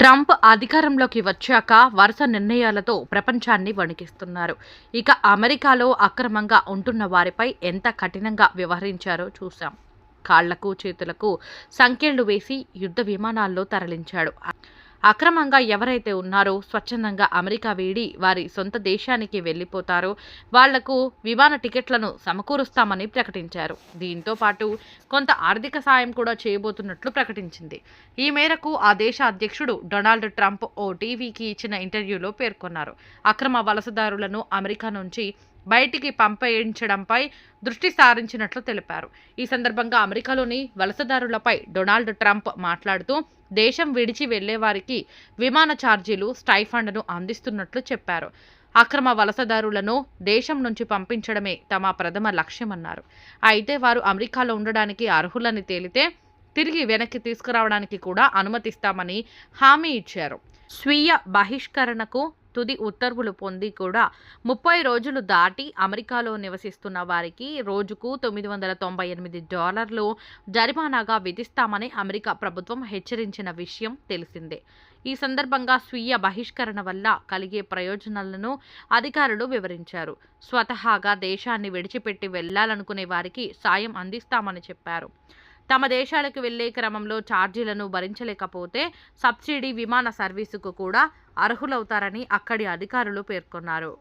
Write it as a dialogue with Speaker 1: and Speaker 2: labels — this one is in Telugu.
Speaker 1: ట్రంప్ అధికారంలోకి వచ్చాక వరుస నిర్ణయాలతో ప్రపంచాన్ని వణికిస్తున్నారు. ఇక అమెరికాలో అక్రమంగా ఉంటున్న వారిపై ఎంత కఠినంగా వ్యవహరించారో చూశాం. కాళ్ళకు చేతులకు సంఖ్యలు వేసి యుద్ధ విమానాల్లో తరలించాడు. అక్రమంగా ఎవరైతే ఉన్నారో స్వచ్ఛందంగా అమెరికా వీడి వారి సొంత దేశానికి వెళ్ళిపోతారో వాళ్ళకు విమాన టికెట్లను సమకూరుస్తామని ప్రకటించారు. దీంతో పాటు కొంత ఆర్థిక సాయం కూడా చేయబోతున్నట్లు ప్రకటించింది. ఈ మేరకు ఆ దేశ అధ్యక్షుడు డొనాల్డ్ ట్రంప్ ఓ టీవీకి ఇచ్చిన ఇంటర్వ్యూలో పేర్కొన్నారు. అక్రమ వలసదారులను అమెరికా నుంచి బయటికి పంపేయించడంపై దృష్టి సారించినట్లు తెలిపారు. ఈ సందర్భంగా అమెరికాలోని వలసదారులపై డొనాల్డ్ ట్రంప్ మాట్లాడుతూ దేశం విడిచి వెళ్ళే వారికి విమాన ఛార్జీలు స్టైఫండ్ను అందిస్తున్నట్లు చెప్పారు. అక్రమ వలసదారులను దేశం నుంచి పంపించడమే తమ ప్రథమ లక్ష్యమన్నారు. అయితే వారు అమెరికాలో ఉండడానికి అర్హులని తేలితే తిరిగి వెనక్కి తీసుకురావడానికి కూడా అనుమతిస్తామని హామీ ఇచ్చారు. స్వీయ బహిష్కరణకు తుది ఉత్తర్వులు పొంది కూడా ముప్పై రోజులు దాటి అమెరికాలో నివసిస్తున్న వారికి రోజుకు తొమ్మిది వందల తొంభై ఎనిమిది డాలర్లు జరిమానాగా విధిస్తామని అమెరికా ప్రభుత్వం హెచ్చరించిన విషయం తెలిసిందే. ఈ సందర్భంగా స్వీయ బహిష్కరణ వల్ల కలిగే ప్రయోజనాలను అధికారులు వివరించారు. స్వతహాగా దేశాన్ని విడిచిపెట్టి వెళ్ళాలనుకునే వారికి సాయం అందిస్తామని చెప్పారు. తమ దేశాలకు వెళ్ళే క్రమంలో ఛార్జీలను భరించలేకపోతే సబ్సిడీ విమాన సర్వీసుకు కూడా అర్హులవుతారని అక్కడి అధికారులు పేర్కొన్నారు.